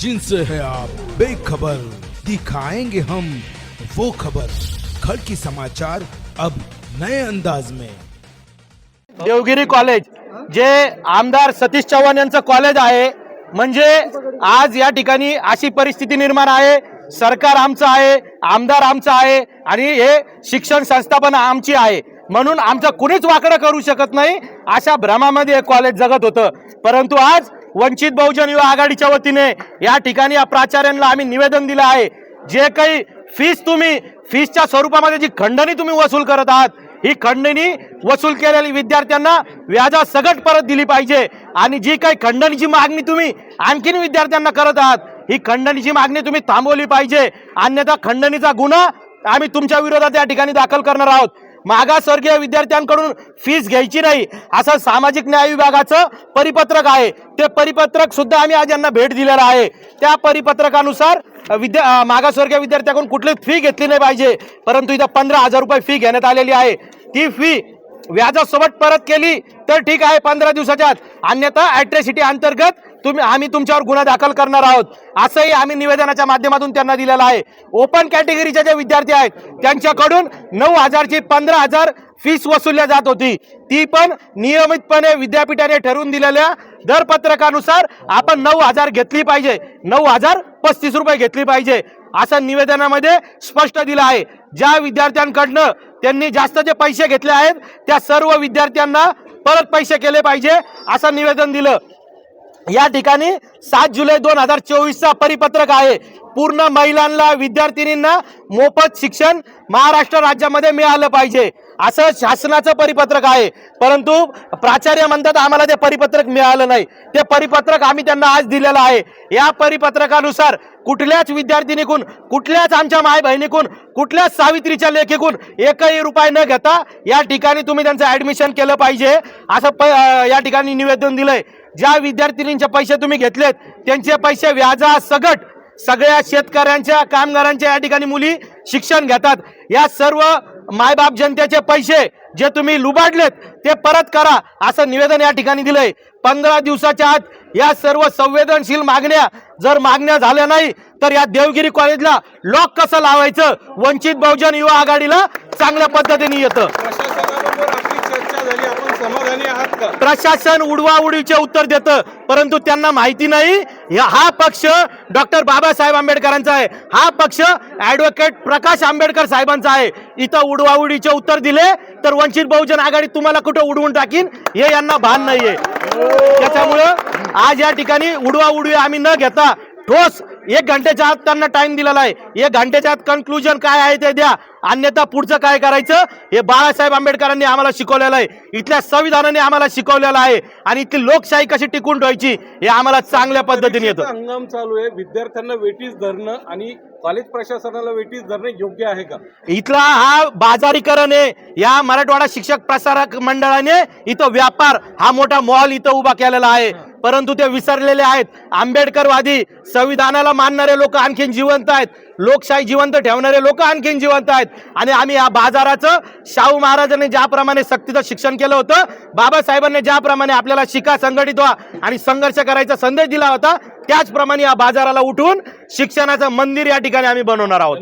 जिनसे है आप। बेखबर दिखाएंगे हम वो खबर। खड़की समाचार अब नए अंदाज में। देवगिरी कॉलेज जे आमदार सतीश चव्हाण यांचं कॉलेज आहे म्हणजे आज या ठिकाणी अशी परिस्थिती निर्माण आहे. सरकार आमचं आहे आमदार आमचं आहे आणि हे शिक्षण संस्था पण आमची आहे. म्हणून आमचं कुणीच वाकडं करू शकत नाही अशा भ्रमामध्ये हे कॉलेज जगत होतं. परंतु आज वंचित बहुजन युवा आघाडीच्या वतीने या ठिकाणी या प्राचार्यांना आम्ही निवेदन दिलं आहे. जे काही फीस तुम्ही फीसच्या स्वरूपामध्ये जी खंडणी तुम्ही वसूल करत आहात ही खंडणी वसूल केलेली विद्यार्थ्यांना व्याजा सगट परत दिली पाहिजे. आणि जी काही खंडणीची मागणी तुम्ही आणखीन विद्यार्थ्यांना करत आहात ही खंडणीची मागणी तुम्ही थांबवली पाहिजे. अन्यथा खंडणीचा गुन्हा आम्ही तुमच्या विरोधात या ठिकाणी दाखल करणार आहोत. मागासवर्गीय विद्यार्थ्यांकडून फीस घ्यायची नाही. असं सामाजिक न्याय विभागाचं परिपत्रक आहे. ते परिपत्रक सुद्धा आम्ही आज यांना भेट दिलेलं आहे. त्या परिपत्रकानुसार विद्या मागासवर्गीय विद्यार्थ्याकडून कुठली फी घेतली नाही पाहिजे. परंतु इथं पंधरा हजार रुपये फी घेण्यात आलेली आहे. ती फी व्याजासोबत परत केली तर ठीक आहे पंधरा दिवसाच्या आत. अन्यथा ॲट्रॅसिटी अंतर्गत तुम्ही आम्ही तुमच्यावर गुन्हा दाखल करणार आहोत. असंही आम्ही निवेदनाच्या माध्यमातून त्यांना दिलेलं आहे. ओपन कॅटेगरीच्या ज्या विद्यार्थी आहेत त्यांच्याकडून नऊ हजारची पंधरा हजार फीस वसूलल्या जात होती. ती पण नियमितपणे विद्यापीठाने ठरवून दिलेल्या दरपत्रकानुसार आपण नऊ हजार घेतली पाहिजे. नऊ हजार पस्तीस रुपये घेतली पाहिजे. असं निवेदनामध्ये स्पष्ट दिलं आहे. ज्या विद्यार्थ्यांकडनं त्यांनी जास्त जे पैसे घेतले आहेत त्या सर्व विद्यार्थ्यांना परत पैसे केले पाहिजे असं निवेदन दिलं. या ठिकाणी सात जुलै दोन हजार चोवीसचा परिपत्रक आहे. पूर्ण महिलांना विद्यार्थिनींना मोफत शिक्षण महाराष्ट्र राज्यामध्ये मिळालं पाहिजे. असं शासनाचं परिपत्रक आहे. परंतु प्राचार्य म्हणतात आम्हाला ते परिपत्रक मिळालं नाही. ते परिपत्रक आम्ही त्यांना आज दिलेलं आहे. या परिपत्रकानुसार कुठल्याच विद्यार्थिनीकून कुठल्याच आमच्या माय बहिणीकून कुठल्याच सावित्रीच्या लेखीकून एकही रुपये न घेता या ठिकाणी तुम्ही त्यांचं ऍडमिशन केलं पाहिजे. असं प या ठिकाणी निवेदन दिलंय. ज्या विद्यार्थिनींचे पैसे तुम्ही घेतलेत त्यांचे पैसे व्याजा सगट सगळ्या शेतकऱ्यांच्या कामगारांच्या या ठिकाणी मुली शिक्षण घेतात. या सर्व मायबाप जनतेचे पैसे जे तुम्ही लुबाडलेत ते परत करा असं निवेदन या ठिकाणी दिलंय. पंधरा दिवसाच्या आत या सर्व संवेदनशील मागण्या जर मागण्या झाल्या नाही तर या देवगिरी कॉलेजला लॉक कसं लावायचं? वंचित बहुजन युवा आघाडीला चांगल्या पद्धतीने येतं. प्रशासन उडवाउडीचे उत्तर देतं परंतु त्यांना माहिती नाही. हा पक्ष डॉक्टर बाबासाहेब आंबेडकरांचा आहे. हा पक्ष ऍडव्होकेट प्रकाश आंबेडकर साहेबांचा आहे. इथं उडवाउडीचे उत्तर दिले तर वंचित बहुजन आघाडी तुम्हाला कुठं उडवून टाकीन? हे यांना भान नाहीये. त्याच्यामुळं आज या ठिकाणी उडवाउडवी आम्ही न घेता ठोस एक घंटेच्या आत त्यांना टाइम दिलेला आहे. एक घंटेच्या आत कन्क्लुजन काय आहे ते द्या. अन्यथा पुढचं काय करायचं? हे बाळासाहेब आंबेडकरांनी आम्हाला शिकवलेलं आहे. इथल्या संविधानाने आम्हाला शिकवलेलं आहे. आणि इथली लोकशाही कशी टिकून ठेवायची हे आम्हाला चांगल्या पद्धतीने येतं. हंगाम चालू आहे. विद्यार्थ्यांना वेटीस धरणं आणि कॉलेज प्रशासनाला वेटीस धरणं योग्य आहे का? इथला हा बाजारीकरण आहे. या मराठवाडा शिक्षक प्रसारक मंडळाने इथं व्यापार हा मोठा मॉल इथं उभा केलेला आहे. परंतु ते विसरलेले आहेत. आंबेडकरवादी संविधानाला मानणारे लोक आणखीन जिवंत आहेत. लोकशाही जिवंत ठेवणारे लोक आणखीन जिवंत आहेत. आणि आम्ही या बाजाराचं शाहू महाराजांनी ज्याप्रमाणे सक्तीचं शिक्षण केलं होतं बाबासाहेबांनी ज्याप्रमाणे आपल्याला शिका संघटित व्हा आणि संघर्ष करायचा संदेश दिला होता त्याचप्रमाणे या बाजाराला उठून शिक्षणाचं मंदिर या ठिकाणी आम्ही बनवणार आहोत.